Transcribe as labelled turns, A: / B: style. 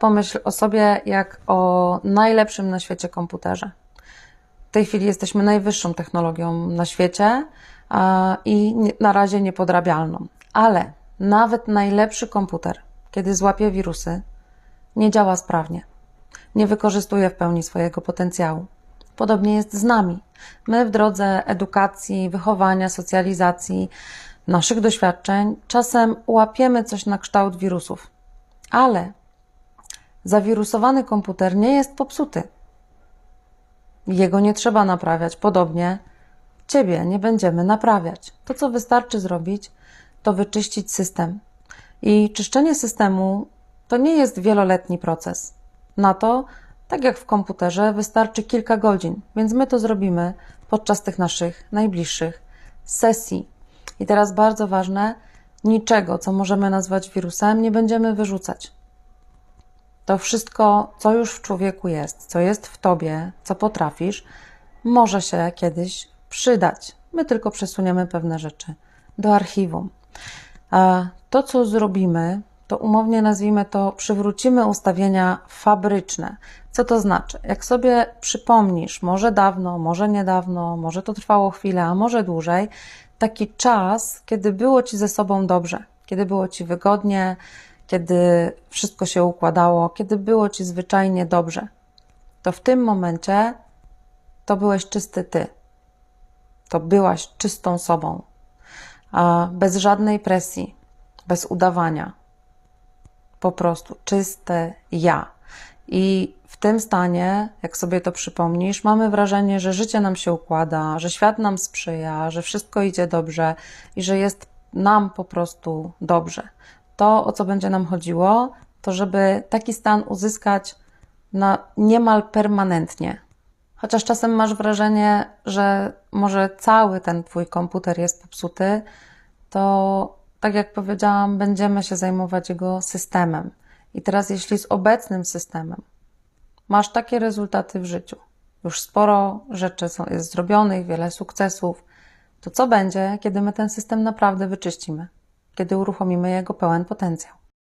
A: Pomyśl o sobie jak o najlepszym na świecie komputerze. W tej chwili jesteśmy najwyższą technologią na świecie i na razie niepodrabialną. Ale nawet najlepszy komputer, kiedy złapie wirusy, nie działa sprawnie. Nie wykorzystuje w pełni swojego potencjału. Podobnie jest z nami. My w drodze edukacji, wychowania, socjalizacji, naszych doświadczeń czasem łapiemy coś na kształt wirusów. Ale zawirusowany komputer nie jest popsuty. Jego nie trzeba naprawiać. Podobnie ciebie nie będziemy naprawiać. To, co wystarczy zrobić, to wyczyścić system. I czyszczenie systemu to nie jest wieloletni proces. Na to, tak jak w komputerze, wystarczy kilka godzin, więc my to zrobimy podczas tych naszych najbliższych sesji. I teraz bardzo ważne, niczego, co możemy nazwać wirusem, nie będziemy wyrzucać. To wszystko, co już w człowieku jest, co jest w tobie, co potrafisz, może się kiedyś przydać. My tylko przesuniemy pewne rzeczy do archiwum. A to, co zrobimy, to umownie nazwijmy to, przywrócimy ustawienia fabryczne. Co to znaczy? Jak sobie przypomnisz, może dawno, może niedawno, może to trwało chwilę, a może dłużej, taki czas, kiedy było ci ze sobą dobrze, kiedy było ci wygodnie, kiedy wszystko się układało, kiedy było ci zwyczajnie dobrze, to w tym momencie to byłeś czysty ty. To byłaś czystą sobą, bez żadnej presji, bez udawania. Po prostu czyste ja. I w tym stanie, jak sobie to przypomnisz, mamy wrażenie, że życie nam się układa, że świat nam sprzyja, że wszystko idzie dobrze i że jest nam po prostu dobrze. To, o co będzie nam chodziło, to żeby taki stan uzyskać na niemal permanentnie. Chociaż czasem masz wrażenie, że może cały ten twój komputer jest popsuty, to tak jak powiedziałam, będziemy się zajmować jego systemem. I teraz, jeśli z obecnym systemem masz takie rezultaty w życiu, już sporo rzeczy są, jest zrobionych, wiele sukcesów, to co będzie, kiedy my ten system naprawdę wyczyścimy? Kiedy uruchomimy jego pełen potencjał?